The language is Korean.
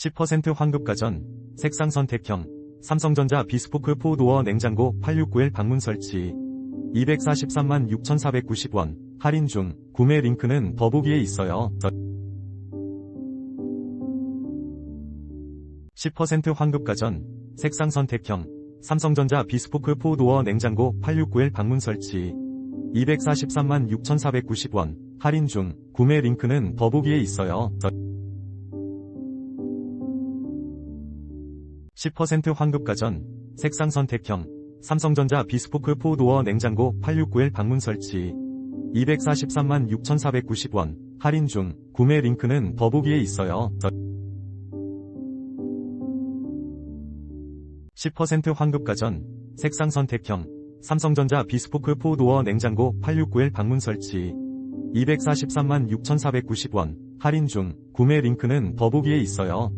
10% 환급 가전, 색상 선택형, 삼성전자 비스포크 4도어 냉장고 869일 방문 설치. 243만 6,490원, 할인 중, 구매 링크는 더보기에 있어요. 10% 환급 가전, 색상 선택형, 삼성전자 비스포크 4도어 냉장고 869일 방문 설치. 243만 6,490원, 할인 중, 구매 링크는 더보기에 있어요. 10% 환급 가전, 색상 선택형, 삼성전자 비스포크 4도어 냉장고 869일 방문 설치. 243만 6,490원, 할인 중, 구매 링크는 더보기에 있어요. 10% 환급 가전, 색상 선택형, 삼성전자 비스포크 4도어 냉장고 869일 방문 설치. 243만 6,490원, 할인 중, 구매 링크는 더보기에 있어요.